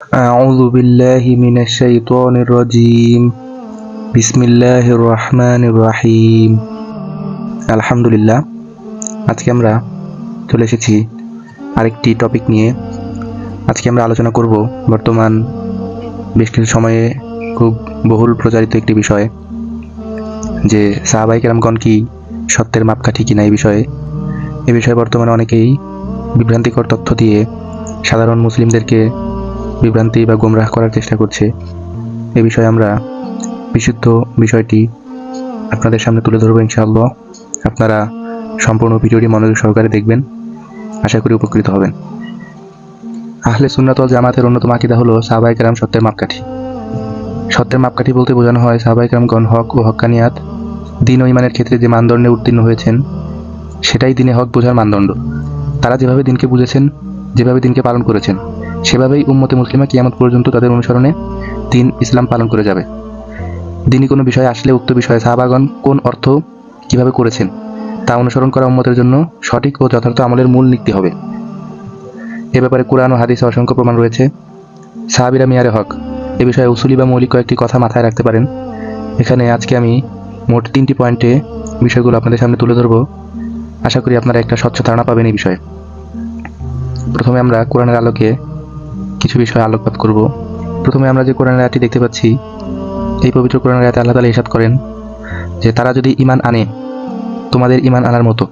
أعوذ بالله من الشيطان الرجيم بسم الله الرحمن الرحيم আলহামদুলিল্লাহ আজকে আমরা চলে এসেছি আরেকটি টপিক নিয়ে আজকে আমরা আলোচনা করব বর্তমান বেশ কিছু সময়ে খুব বহুল প্রচারিত একটি বিষয় যে সাহাবাই কেরামগণ কি সত্যের মাপকাঠি কিনা এই বিষয়ে এ বিষয়ে বর্তমানে অনেকেই বিভ্রান্তিকর তথ্য দিয়ে সাধারণ মুসলিমদেরকে বিভ্রান্তি বা গোমরাহ করার চেষ্টা করছে। এ বিষয়ে আমরা বিশুদ্ধ বিষয়টি আপনাদের সামনে তুলে ধরবো ইনশাআল্লাহ। আপনারা সম্পূর্ণ ভিডিওটি মনোযোগ সহকারে দেখবেন। আশা করি উপকৃত হবেন। আহলে সুন্নাতল জামাতের অন্যতম আকিদা হলো সাহাবাই কেরাম সত্যের মাপকাঠি। সত্যের মাপকাঠি বলতে বোঝানো হয় সাহাবাই কেরামগণ হক ও হক্কানিয়াত, দিন ও ইমানের ক্ষেত্রে যে মানদণ্ডে উত্তীর্ণ হয়েছেন, সেটাই দিনে হক বোঝার মানদণ্ড। তারা যেভাবে দিনকে বুঝেছেন, যেভাবে দিনকে পালন করেছেন। সেভাবেই উম্মতে মুসলিমা কিয়ামত পর্যন্ত তাদের অনুসরণে দিন ইসলাম পালন করে যাবে। দিনই কোনো বিষয় আসলে উক্ত বিষয়ে সাহাবাগণ কোন অর্থ কীভাবে করেছেন তা অনুসরণ করা উম্মতের জন্য সঠিক ও যথার্থ আমলের মূল নীতি হবে। এ ব্যাপারে কোরআন ও হাদিসে অসংখ্য প্রমাণ রয়েছে। সাহাবিরা মিয়ারে হক। এ বিষয়ে উসুলি বা মৌলিক কয়েকটি কথা মাথায় রাখতে পারেন। এখানে আজকে আমি মোট তিনটি পয়েন্টে বিষয়গুলো আপনাদের সামনে তুলে ধরবো। আশা করি আপনারা একটা স্বচ্ছ ধারণা পাবেন এই বিষয়ে। প্রথমে আমরা কোরআনের আলোকে কিছু বিষয় আলোকপাত করব। প্রথমে আমরা যে কোরআনের আয়াতটি দেখতে পাচ্ছি, এই পবিত্র কোরআনের আয়াতে আল্লাহ তালা ইসাদ করেন যে, তারা যদি ইমান আনে, তোমাদের ইমান আনার মতো।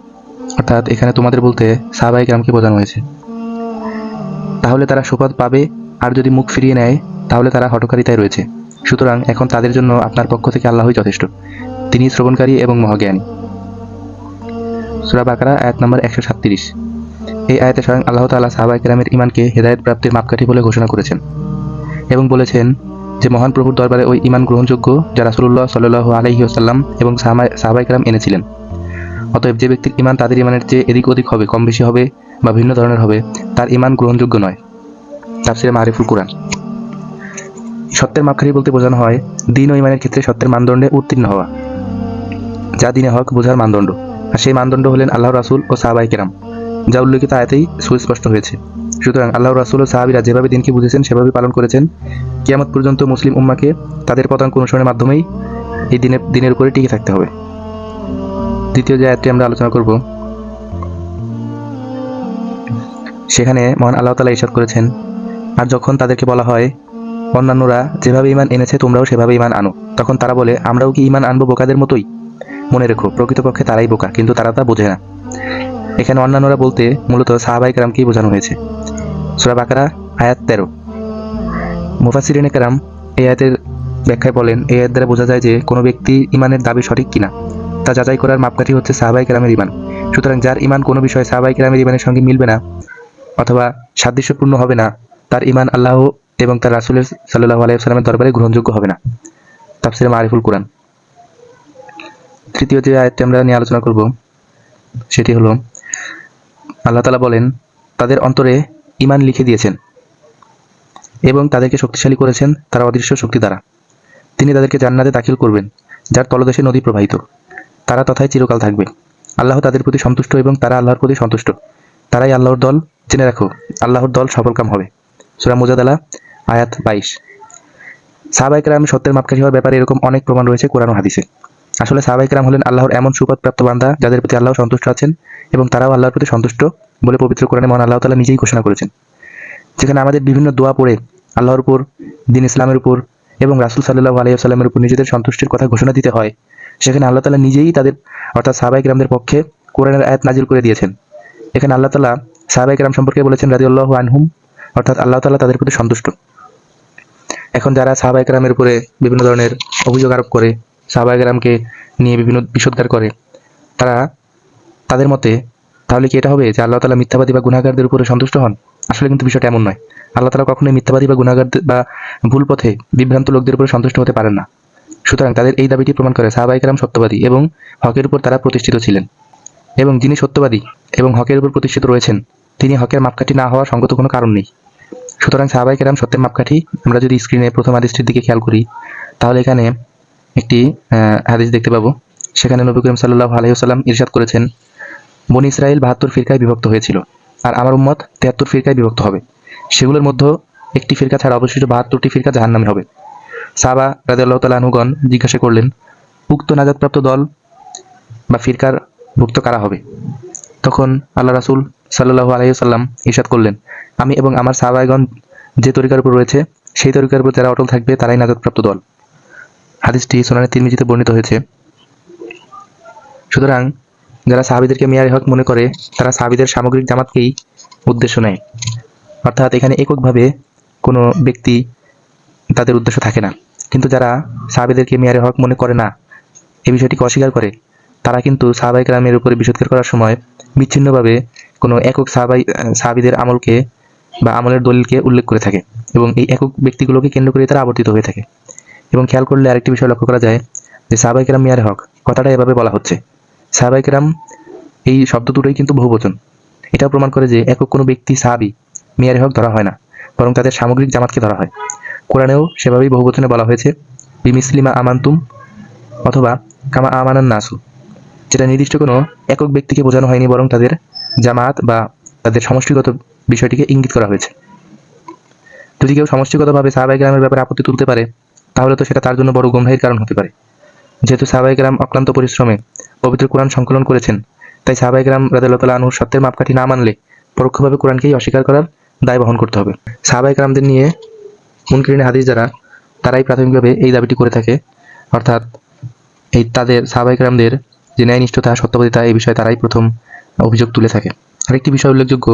অর্থাৎ এখানে তোমাদের বলতে সাহাবাই গ্রামকে বোঝানো হয়েছে। তাহলে তারা সুপথ পাবে, আর যদি মুখ ফিরিয়ে নেয়, তাহলে তারা হটকারিতায় রয়েছে। সুতরাং এখন তাদের জন্য আপনার পক্ষ থেকে আল্লাহই যথেষ্ট। তিনি শ্রবণকারী এবং মহাজ্ঞানী। সুরা বাকারা, আয়াত নম্বর একশো সাতত্রিশ। এই আয়াতে স্বয়ং আল্লাহ তাআলা সাহাবাই কেরামের ইমানকে হেদায়েত প্রাপ্তির মাপকাঠি বলে ঘোষণা করেছেন এবং বলেছেন যে মহান প্রভুর দরবারে ওই ইমান গ্রহণযোগ্য যা রাসূলুল্লাহ সাল্লাল্লাহু আলাইহি ওয়াসাল্লাম এবং সাহাবাই কেরাম এনেছিলেন। অতএব যে ব্যক্তির ইমান তাদের ইমানের চেয়ে এদিক ওদিক হবে, কম বেশি হবে বা ভিন্ন ধরনের হবে, তার ইমান গ্রহণযোগ্য নয়। তাফসিরে মারিফুল কোরআন। সত্যের মাপকাঠি বলতে বোঝানো হয়, দিন ও ইমানের ক্ষেত্রে সত্যের মানদণ্ডে উত্তীর্ণ হওয়া। যা দিনে হক, বোঝার মানদণ্ড। আর সেই মানদণ্ড হলেন আল্লাহ রাসুল ও সাহাবাই কেরাম। যা উল্লেখিত আয়াতেই সুস্পষ্ট হয়েছে। সুতরাং আল্লাহ রাসুল সাহাবিরা যেভাবে দিনকে বুঝেছেন সেভাবে পালন করেছেন। কিয়ামত পর্যন্ত মুসলিম উম্মাকে তাদের পতাঙ্ক অনুসরণের মাধ্যমেই এই দিনের দিনের উপরে টিকে থাকতে হবে। দ্বিতীয় যে আয়াতটি আমরা আলোচনা করব, সেখানে মহান আল্লাহ তালা ইসাদ করেছেন, আর যখন তাদেরকে বলা হয়, অন্যান্যরা যেভাবে ইমান এনেছে, তোমরাও সেভাবে ইমান আনো। তখন তারা বলে, আমরাও কি ইমান আনব বোকাদের মতোই? মনে রেখো, প্রকৃতপক্ষে তারাই বোকা, কিন্তু তারা তা বোঝে না। এখানে অন্যান্যরা বলতে মূলত সাহাবাই কারামকেই বোঝানো হয়েছে? সুরা বাকারা, আয়াত তেরো। মুফাসিরিনে কারাম এই আয়াতের ব্যাখ্যায় বলেন, এই আয়াত দ্বারা বোঝা যায় যে কোনো ব্যক্তি ইমানের দাবি সঠিক কিনা, তা যাচাই করার মাপকাঠি হচ্ছে সাহাবাই কেরামের ইমান সুতরাং যার ইমান কোনো বিষয়ে সাহাবাই কেরামের ইমানের সঙ্গে মিলবে না অথবা সাদৃশ্যপূর্ণ হবে না, তার ইমান আল্লাহ এবং তার রাসুলের সাল্লাহ আলাইসালামের দরবারে গ্রহণযোগ্য হবে না। তাফসিরে মারিফুল কোরআন। তৃতীয় যে আয়াতটি আমরা নিয়ে আলোচনা করব, সেটি হলো আল্লাহ তালা বলেন, তাদের অন্তরে ইমান লিখে দিয়েছেন এবং তাদেরকে শক্তিশালী করেছেন তারা অদৃশ্য শক্তি দ্বারা। তিনি তাদেরকে জান্নাতে দাখিল করবেন, যার তলদেশে নদী প্রবাহিত। তারা তথায় চিরকাল থাকবে। আল্লাহ তাদের প্রতি সন্তুষ্ট এবং তারা আল্লাহর প্রতি সন্তুষ্ট। তারাই আল্লাহর দল, জেনে রাখো, আল্লাহর দল সফলকাম হবে। সুরা মুজাদালা, আয়াত বাইশ। সাহাবাই কেরাম সত্যের মাপকাঠি হওয়ার ব্যাপারে এরকম অনেক প্রমাণ রয়েছে কোরআন হাদিসে। আসলে সাহাবাই কেরাম হলেন আল্লাহর এমন সুপথপ্রাপ্ত বান্দা যাদের প্রতি আল্লাহ সন্তুষ্ট আছেন এবং তারাও আল্লাহর প্রতি সন্তুষ্ট বলে পবিত্র কোরআনে মহান আল্লাহ তালা নিজেই ঘোষণা করেছেন। যেখানে আমাদের বিভিন্ন দোয়া পড়ে আল্লাহর উপর, দিন ইসলামের উপর এবং রাসুল সাল্লাহ আলাইসাল্লামের উপর নিজেদের সন্তুষ্টির কথা ঘোষণা দিতে হয়, সেখানে আল্লাহ তালা নিজেই তাদের, অর্থাৎ সাহাবাই গ্রামদের পক্ষে কোরআনের আয়াত নাজিল করে দিয়েছেন। এখানে আল্লাহ তালা সাহাবাই গ্রাম সম্পর্কে বলেছেন রাজি আল্লাহ আনহুম, অর্থাৎ আল্লাহ তালা তাদের প্রতি সন্তুষ্ট। এখন যারা সাহাবাই গ্রামের উপরে বিভিন্ন ধরনের অভিযোগ আরোপ করে সাহাবাই গ্রামকে নিয়ে বিভিন্ন বিষোদ্গার করে। তারা তাদের মতে, তাহলে কি এটা হবে যে আল্লাহ তালা মিথ্যাবাদী বা গুণাগারদের উপরে সন্তুষ্ট হন? আসলে কিন্তু বিষয়টা এমন নয়। আল্লাহ তালা কখনোই মিথ্যাবাদী বা গুণাগারদের বা ভুল পথে বিভ্রান্ত লোকদের উপরে সন্তুষ্ট হতে পারেন না। সুতরাং তাদের এই দাবিটি প্রমাণ করে সাহাবাইকারাম সত্যবাদী এবং হকের উপর তারা প্রতিষ্ঠিত ছিলেন। এবং যিনি সত্যবাদী এবং হকের উপর প্রতিষ্ঠিত রয়েছেন, তিনি হকের মাপকাঠি না হওয়ার সঙ্গত কোনো কারণ নেই। সুতরাং সাহাবাইকারাম সত্যের মাপকাঠি আমরা যদি স্ক্রিনে প্রথম হাদিসটির দিকে খেয়াল করি, তাহলে এখানে একটি হাদিস দেখতে পাবো। সেখানে নবী করিম সাল্লাহ আলহিহাল্লাম ইরশাদ করেছেন, বনি ইসরায়েল বাহাত্তর ফিরকায় বিভক্ত হয়েছিল আর আমার উম্মত তেহাত্তর ফিরকায় বিভক্ত হবে। সেগুলোর মধ্যে একটি ফিরকা ছাড়া অবশিষ্ট বাহাত্তরটি ফিরকা জাহান্নামে হবে। সাবা রাদিয়াল্লাহু তাআলা আনহুগণ জিজ্ঞাসা করলেন, উক্ত নাজাদপ্রাপ্ত দল বা ফিরকার ভুক্ত কারা হবে? তখন আল্লাহ রাসূল সাল্লাল্লাহু আলাইহি সাল্লাম ইরশাদ করলেন, আমি এবং আমার সাহাবাগণ যে তরিকার উপর রয়েছে, সেই তরিকার উপর যারা অটল থাকবে, তারাই নাজাদপ্রাপ্ত দল। হাদিসটি সোনানে তিরমিজিতে বর্ণিত হয়েছে। সুতরাং যারা সাহাবিদেরকে মিয়ারি হক মনে করে, তারা সাহাবিদের সামগ্রিক জামাতকেই উদ্দেশ্য নেয়। অর্থাৎ এখানে এককভাবে কোনো ব্যক্তি তাদের উদ্দেশ্য থাকে না। কিন্তু যারা সাহাবিদেরকে মিয়ারি হক মনে করে না এই বিষয়টিকে অস্বীকার করে, তারা কিন্তু সাহাবাই গ্রামের উপরে বিষোদ্গার করার সময় বিচ্ছিন্নভাবে কোনো একক সাহাবাই, সাহাবিদের আমলকে বা আমলের দলিলকে উল্লেখ করে থাকে এবং এই একক ব্যক্তিগুলোকে কেন্দ্র করে তারা আবর্তিত হয়ে থাকে। এবং খেয়াল করলে আরেকটি বিষয় লক্ষ্য করা যায় যে সাহাবাই কেরাম মিয়ারে হক, কথাটা এভাবে বলা হচ্ছে। সাহাবাই কেরাম এই শব্দ দুটোই কিন্তু বহুবচন। এটাও প্রমাণ করে যে একক কোনো ব্যক্তি সাহাবি, মিয়ারে হক ধরা হয় না, বরং তাদের সামগ্রিক জামাতকে ধরা হয়। কোরআনেও সেভাবেই বহুবচনে বলা হয়েছে, বিমিসলিমা আমান্তুম অথবা কামা আমানান নাসু, যেটা নির্দিষ্ট কোনো একক ব্যক্তিকে বোঝানো হয়নি, বরং তাদের জামাত বা তাদের সমষ্টিগত বিষয়টিকে ইঙ্গিত করা হয়েছে। যদি কেউ সমষ্টিগতভাবে সাহাবাই গ্রামের ব্যাপারে আপত্তি তুলতে পারে তাহলে তো সেটা তার জন্য বড় গম্ভীর কারণ হতে পারে। যেহেতু সাহাবাই গ্রাম অক্লান্ত পরিশ্রমে পবিত্র কোরআন সংকলন করেছেন, তাই সাহাবাই গ্রাম রাজাল্লাহ আনহুর সত্যের মাপকাঠি না মানলে পরোক্ষভাবে কোরআনকেই অস্বীকার করার দায় বহন করতে হবে। সাহাবাই গ্রামদের নিয়ে মুনকিরিনে হাদিস যারা, তারাই প্রাথমিকভাবে এই দাবিটি করে থাকে। অর্থাৎ এই তাদের সাহাবাই গ্রামদের যে ন্যায়নিষ্ঠতা, সত্যবাদিতা, এই বিষয়ে তারাই প্রথম অভিযোগ তুলে থাকে। আরেকটি বিষয় উল্লেখযোগ্য,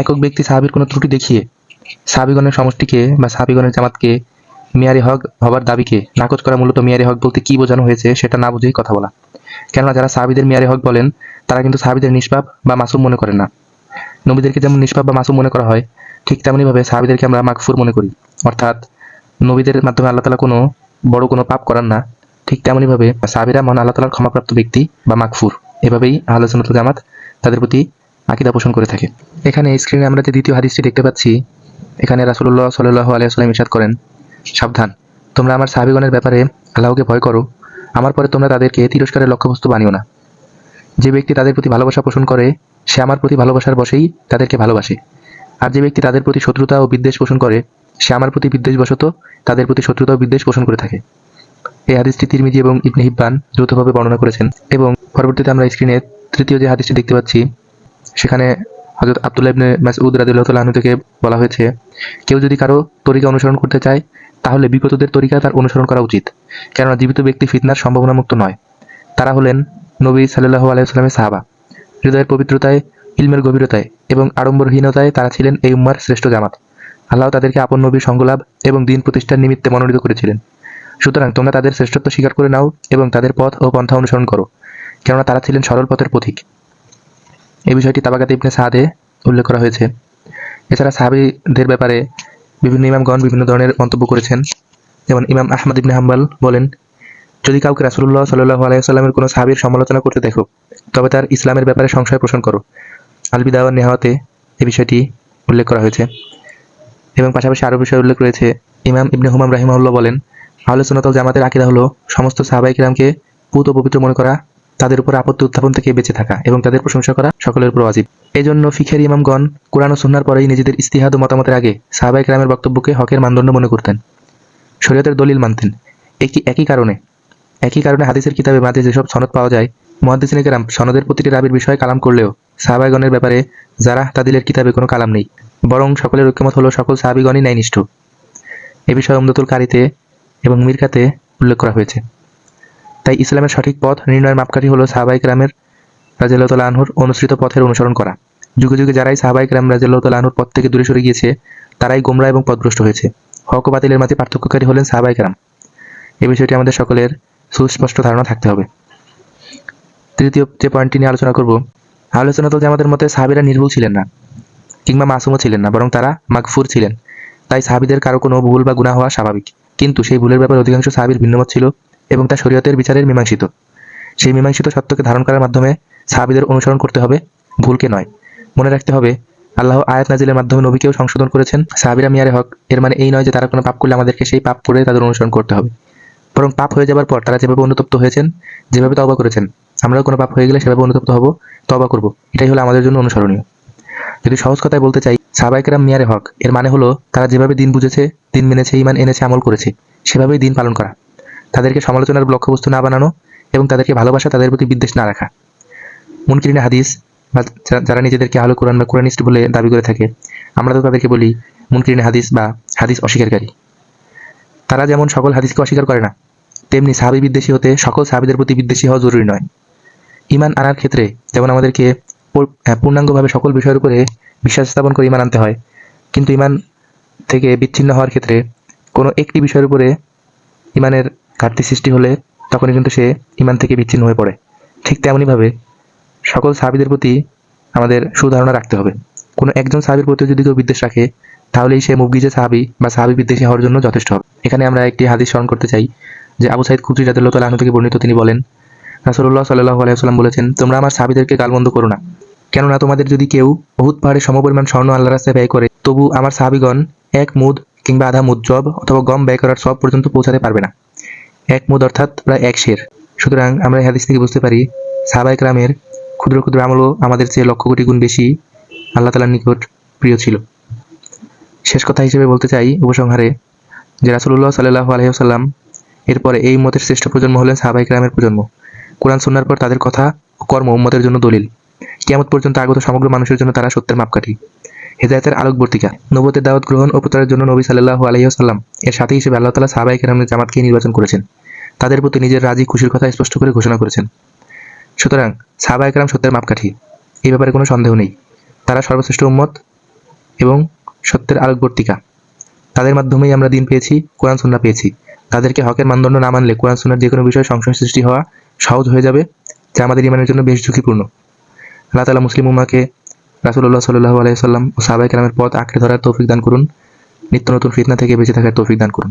একক ব্যক্তি সাহাবির কোনো ত্রুটি দেখিয়ে সাহাবিগণের সমষ্টিকে বা সাহাবিগণের জামাতকে মিয়ারি হক হবার দাবিকে নাকচ করা মূলত মিয়ারি হক বলতে কি বোঝানো হয়েছে সেটা না বুঝেই কথা বলা। কেননা যারা সাহাবিদের মিয়ারি হক বলেন, তারা কিন্তু সাহাবিদের নিষ্পাপ বা মাসুম মনে করেন না। নবীদেরকে যেমন নিষ্পাপ বা মাসুম মনে করা হয়, ঠিক তেমনিভাবে সাহাবিদেরকে আমরা মাকফুর মনে করি। অর্থাৎ নবীদের মাধ্যমে আল্লাহ তালা কোনো বড় কোনো পাপ করান না, ঠিক তেমনিভাবে সাহাবিরা মহান আল্লাহ তালার ক্ষমাপ্রাপ্ত ব্যক্তি বা মাকফুর। এভাবেই আলোচনা জামাত তাদের প্রতি আকিদা পোষণ করে থাকে। এখানে স্ক্রিনে আমরা যে দ্বিতীয় হাদিসটি দেখতে পাচ্ছি, এখানে রাসুল্লাহ সাল্লাহ আলিয়াল্লাম ইসাদ করেন সাবধান। তোমরা আমার সাহাবিগণের ব্যাপারে আল্লাহকে ভয় করো। আমার পরে তোমরা তাদেরকে তিরস্কারের লক্ষ্যবস্তু বানিও না। যে ব্যক্তি তাদের প্রতি ভালোবাসা পোষণ করে, সে আমার প্রতি ভালোবাসার বসেই তাদেরকে ভালোবাসে। আর যে ব্যক্তি তাদের প্রতি শত্রুতা ও বিদ্বেষ পোষণ করে, সে আমার প্রতি বিদ্বেষবশত তাদের প্রতি শত্রুতা ও বিদ্বেষ পোষণ করে থাকে। এই হাদিসটি তিরমিজি এবং ইবনে হিব্বান যৌথভাবে বর্ণনা করেছেন এবং পরবর্তীতে আমরা স্ক্রিনে তৃতীয় যে হাদিসটি দেখতে পাচ্ছি, সেখানে হজরত আব্দুল্লাহ ইবনে মাসউদ রাদিয়াল্লাহু তাআলা থেকে বলা হয়েছে, কেউ যদি কারও তরিকা অনুসরণ করতে চায় তাহলে বিগতদের তরিকা তার অনুসরণ করা উচিত, কেননা জীবিত ব্যক্তি ফিতনার সম্ভাবনামুক্ত নয়। তারা হলেন নবী সাল্লাল্লাহু আলাইহি সাল্লামের সাহাবা। হৃদয়ের পবিত্রতায়, ইলমের গভীরতায় এবং আড়ম্বরহীনতায় তারা ছিলেন এই উম্মার শ্রেষ্ঠ জামাত। আল্লাহ তাদেরকে আপন নবীর সঙ্গলাভ এবং দিন প্রতিষ্ঠার নিমিত্তে মনোনীত করেছিলেন। সুতরাং তোমরা তাদের শ্রেষ্ঠত্ব স্বীকার করে নাও এবং তাদের পথ ও পন্থা অনুসরণ করো, কেননা তারা ছিলেন সরল পথের পথিক এই বিষয়টি তাবাকাত ইবনে সাদে উল্লেখ করা হয়েছে। এছাড়া সাহাবিদের ব্যাপারে বিভিন্ন ইমামগণ বিভিন্ন ধরনের মন্তব্য করেছেন। যেমন ইমাম আহমদ ইবনে হাম্বাল বলেন, যদি কাউকে রাসুল্লাহ সাল্লাহ আলাইসাল্লামের কোনো সাহাবির সমালোচনা করতে দেখো, তবে তার ইসলামের ব্যাপারে সংশয় পোষণ করো। আলবিদাওয়ার নেহাওয়াতে এই বিষয়টি উল্লেখ করা হয়েছে। এবং পাশাপাশি আরও বিষয় উল্লেখ রয়েছে, ইমাম ইবনে হুমাম রাহিমাউল্লাহ বলেন আলোচনাতল জামাতের আকিদা হলো, সমস্ত সাহাবাই কিরামকে পুত ও পবিত্র মনে করা তাদের উপর আপত্তি উত্থাপন থেকে বেঁচে থাকা এবং তাদের প্রশংসা করা সকলের উপর ওয়াজিব। এই জন্য ফিখের ইমামগণ কোরআন ও সুন্নার পরেই নিজেদের ইস্তিহাদ ও মতামতের আগে সাহাবাই কিরামের বক্তব্যকে হকের মানদণ্ড মনে করতেন। শরীয়তের দলিল মানতেন। একটি একই কারণে একই কারণে হাদিসের কিতাবে মাঝে যেসব সনদ পাওয়া যায় মহাদিসিনে কেরাম সনদের প্রতিটি রাবির বিষয়ে কালাম করলেও সাহাবাইগণের ব্যাপারে যারা তাদিলের কিতাবে কোনো কালাম নেই, বরং সকলের ঐক্যমত হলো সকল সাহাবিগণই ন্যায়নিষ্ঠ। এ বিষয়ে উমদতুল কারিতে এবং মিরকাতে উল্লেখ করা হয়েছে। তাই ইসলামের সঠিক পথ নির্ণয়ের মাপকাঠি হলো সাহাবাই গ্রামের রাজিয়াল্লাহ আনহুর অনুসৃত পথের অনুসরণ করা। যুগে যুগে যারাই সাহাবাই গ্রাম রাজিয়াল্লাহ আনহুর পথ থেকে দূরে সরে গিয়েছে, তারাই গোমরা এবং পথভ্রষ্ট হয়েছে। হক ও বাতিলের মাঝে পার্থক্যকারী হলেন সাহাবাই গ্রাম এ বিষয়টি আমাদের সকলের সুস্পষ্ট ধারণা থাকতে হবে। তৃতীয় যে পয়েন্টটি নিয়ে আলোচনা করব, আলোচনা তো আমাদের মতে সাহাবিরা নির্ভুল ছিলেন না, কিংবা মাসুমও ছিলেন না, বরং তারা মাগফুর ছিলেন। তাই সাহাবিদের কারও কোনো ভুল বা গুণা হওয়া স্বাভাবিক। কিন্তু সেই ভুলের ব্যাপারে অধিকাংশ সাহাবির ভিন্নমত ছিল। এবং তা শরীয়তের বিচারের মীমাংসিত। সেই মীমাংসিত সত্যকে ধারণ করার মাধ্যমে সাহাবিদের অনুসরণ করতে হবে, ভুলকে নয়। মনে রাখতে হবে, আল্লাহ আয়াত নাজিলের মাধ্যমে নবীকেও সংশোধন করেছেন, সাহাবিরা মিয়ারে হক, এর মানে এই নয় যে তারা কোনো পাপ করলে আমাদেরকে সেই পাপ করে তাদের অনুসরণ করতে হবে। বরং পাপ হয়ে যাবার পর তারা যেভাবে অনুতপ্ত হয়েছেন, যেভাবে তবা করেছেন, আমরাও কোনো পাপ হয়ে গেলে সেভাবে অনুতপ্ত হব তবা করব। এটাই হলো আমাদের জন্য অনুসরণীয়। যদি সহজ কথায় বলতে চাই সাহাবাইকেরাম মিয়ারে হক, এর মানে হলো তারা যেভাবে দিন বুঝেছে, দিন মেনেছে ইমান এনেছে, আমল করেছে, সেভাবেই দিন পালন করা। তাদেরকে সমালোচনার লক্ষ্যবস্তু না বানানো এবং তাদেরকে ভালোবাসা তাদের প্রতি বিদ্বেষ না রাখা। মুনকিরিনে হাদিস বা যারা নিজেদেরকে আলো কোরআন বা কোরআনিস্ট বলে দাবি করে থাকে আমরা তো তাদেরকে বলি মুনকিরিনে হাদিস বা হাদিস অস্বীকারী। তারা যেমন সকল হাদিসকে অস্বীকার করে না তেমনি সাহাবি বিদ্বেষী হতে সকল সাহাবিদের প্রতি বিদ্বেষী হওয়া জরুরি নয়। ইমান আনার ক্ষেত্রে যেমন আমাদেরকে হ্যাঁ, পূর্ণাঙ্গভাবে সকল বিষয়ের উপরে বিশ্বাস স্থাপন করে ইমান আনতে হয় কিন্তু ইমান থেকে বিচ্ছিন্ন হওয়ার ক্ষেত্রে কোনো একটি বিষয়ের উপরে ইমানের ঘাটতি সৃষ্টি হলে তখনই কিন্তু সে ইমান থেকে বিচ্ছিন্ন হয়ে পড়ে। ঠিক তেমনইভাবে সকল সাহাবিদের প্রতি আমাদের সুধারণা রাখতে হবে। কোনো একজন সাহাবির প্রতি যদি কেউ বিদ্বেষ রাখে, তাহলেই সে মুগিজে সাহাবি বা সাহাবি বিদ্বেষী হওয়ার জন্য যথেষ্ট হবে। এখানে আমরা একটি হাদিস স্মরণ করতে চাই, যে আবু সাইদ খুদ্রি রাদিল্লাহ আনহু থেকে বর্ণিত তিনি বলেন, রাসূলুল্লাহ সাল্লাল্লাহু আলাইহি ওয়াসাল্লাম বলেছেন, তোমরা আমার সাহাবিদেরকে গালমন্দ করো না। কেননা তোমাদের যদি কেউ বহুত পাহাড়ে সমপরিমাণ স্বর্ণ আল্লাহ রাস্তায় ব্যয় করে, তবু আমার সাহাবিগণ এক মুদ কিংবা আধা মুদ জব অথবা গম ব্যয় করার সব পর্যন্ত পৌঁছাতে পারবে না। এক মুদ অর্থাৎ প্রায় এক শের। সুতরাং আমরা হাদিস থেকে বুঝতে পারি, সাহাবায়ে কেরামের ক্ষুদ্র ক্ষুদ্র আমলও আমাদের চেয়ে লক্ষ কোটি গুণ বেশি আল্লাহ তালার নিকট প্রিয় ছিল। শেষ কথা হিসেবে বলতে চাই উপসংহারে যে রাসুল্লাহ সাল্লাহ আলহিহাল্লাম এরপরে এই মতের শ্রেষ্ঠ প্রজন্ম হলেন সাহাবাই কেরামের প্রজন্ম। কোরআন শোনার পর তাদের কথা ও কর্ম উম্মতের জন্য দলিল। কিয়ামত পর্যন্ত আগত সমগ্র মানুষের জন্য তারা সত্যের মাপকাঠি। হেদায়তের আলোকবর্তিকা নবতের দাওয়াত গ্রহণ ও প্রচারের জন্য নবী সাল্লাহ আলহিহাল্লাম এর সাথে হিসেবে আল্লাহ তালা সাহাবাই কেরামের জামাতকে নির্বাচন করেছেন। তাদের প্রতি নিজের রাজি খুশির কথা স্পষ্ট করে ঘোষণা করেছেন। সুতরাং সাহাবা একরাম সত্যের মাপকাঠি এই ব্যাপারে কোনো সন্দেহ নেই। তারা সর্বশ্রেষ্ঠ উম্মত এবং সত্যের আলোকবর্তিকা। তাদের মাধ্যমেই আমরা দিন পেয়েছি, কোরআন সুন্না পেয়েছি। তাদেরকে হকের মানদণ্ড না মানলে কোরআন সুন্নার যে কোনো বিষয়ে সংশয় সৃষ্টি হওয়া সহজ হয়ে যাবে, যা আমাদের ইমানের জন্য বেশ ঝুঁকিপূর্ণ। আল্লাহ তালা মুসলিম উম্মাকে রাসুল্লাহ সাল্লাহ আলাইসাল্লাম ও সাহাবাই কালামের পথ আঁকড়ে ধরার তৌফিক দান করুন। নিত্য নতুন ফিতনা থেকে বেঁচে থাকার তৌফিক দান করুন।